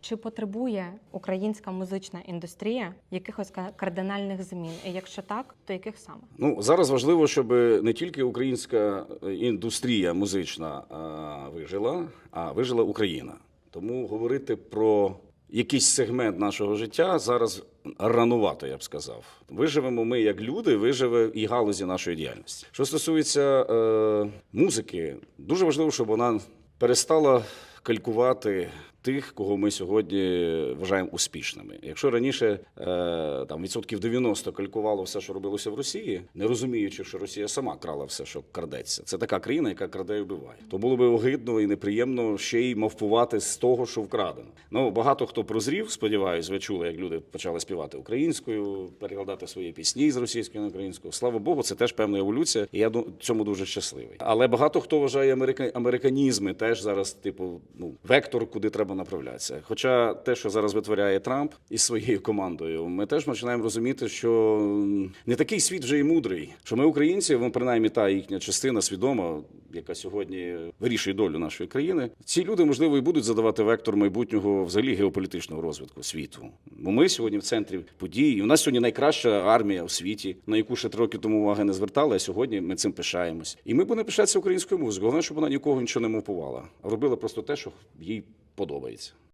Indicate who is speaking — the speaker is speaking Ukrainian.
Speaker 1: Чи потребує українська музична індустрія якихось кардинальних змін? І якщо так, то яких саме?
Speaker 2: Ну зараз важливо, щоб не тільки українська е, індустрія музична а, вижила, а вижила Україна. Тому говорити про якийсь сегмент нашого життя зараз ранувато, я б сказав. Виживемо ми як люди, виживе і галузі нашої діяльності. Що стосується е, музики, дуже важливо, щоб вона перестала калькувати тих, кого ми сьогодні вважаємо успішними. Якщо раніше е, там відсотків 90 калькувало все, що робилося в Росії, не розуміючи, що Росія сама крала все, що крадеться. Це така країна, яка краде і вбиває. То було би огидно і неприємно ще й мавпувати з того, що вкрадено. Ну багато хто прозрів. Сподіваюсь, ви чули, як люди почали співати українською, перекладати свої пісні з російської на українську. Слава Богу, це теж певна еволюція, і я цьому дуже щасливий. Але багато хто вважає америка... американізми теж зараз, типу, ну вектор, куди треба направлятися. Хоча те, що зараз витворяє Трамп із своєю командою, ми теж починаємо розуміти, що не такий світ вже і мудрий. Що ми українці, ну, принаймні та їхня частина свідома, яка сьогодні вирішує долю нашої країни. Ці люди можливо і будуть задавати вектор майбутнього взагалі геополітичного розвитку світу. Бо ми сьогодні в центрі подій. І у нас сьогодні найкраща армія у світі, на яку ще три роки тому уваги не звертали. А сьогодні ми цим пишаємось. І ми будемо пишатися українською музикою. Головне, щоб вона нікого нічого не мовпувала, а робила просто те, що їй подобається.